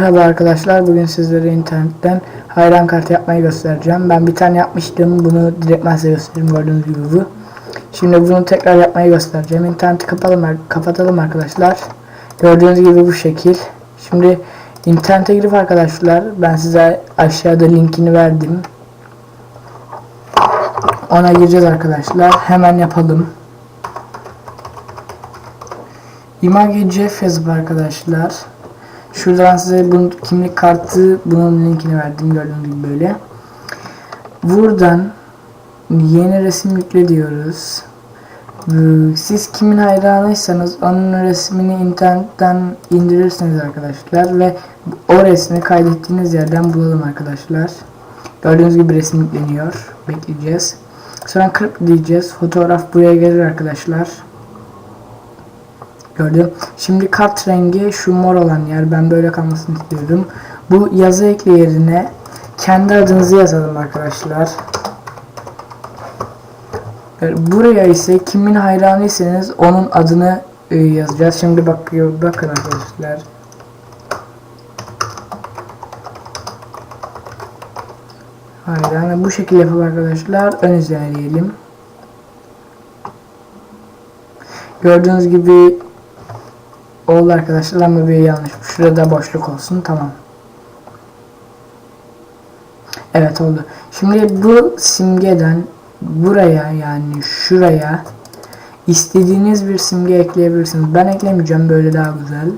Merhaba arkadaşlar. Bugün sizlere internetten hayran kartı yapmayı göstereceğim. Ben bir tane yapmıştım. Bunu direkt size göstereyim. Gördüğünüz gibi bu. Şimdi bunu tekrar yapmayı göstereceğim. İnterneti kapatalım, kapatalım arkadaşlar. Gördüğünüz gibi bu şekil. Şimdi internete girip arkadaşlar ben size aşağıda linkini verdim. Ona gireceğiz arkadaşlar. Hemen yapalım. Image Jeff yazıp arkadaşlar. Şuradan size bunun kimlik kartı bunun linkini verdim gördüğünüz gibi böyle. Buradan yeni resim yükle diyoruz. Ee, Siz kimin hayranıysanız onun resmini internetten indirirsiniz arkadaşlar ve o resmi kaydettiğiniz yerden bulalım arkadaşlar. Gördüğünüz gibi resim yükleniyor. Bekleyeceğiz. Sonra 40 diyeceğiz. Fotoğraf buraya gelir arkadaşlar. Gördüm. Şimdi kart rengi şu mor olan yer. Ben böyle kalmasını istiyorum. Bu yazı ekle yerine kendi adınızı yazalım arkadaşlar. Buraya ise kimin hayranıysanız onun adını e, yazacağız. Şimdi bakıyor bakın arkadaşlar. Hayranı bu şekilde yapalım arkadaşlar. Ön izleyelim. Gördüğünüz gibi oldu arkadaşlar ama bir yanlış. Şurada boşluk olsun. Tamam. Evet oldu. Şimdi bu simgeden buraya yani şuraya istediğiniz bir simge ekleyebilirsiniz. Ben eklemeyeceğim. Böyle daha güzel.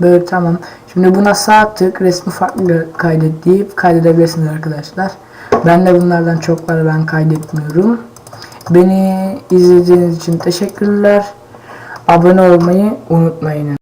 Böyle tamam. Şimdi buna sağ tık resmi farklı kaydet deyip kaydedebilirsiniz arkadaşlar. Ben de bunlardan çokları ben kaydetmiyorum. Beni izlediğiniz için teşekkürler. Abone olmayı unutmayın.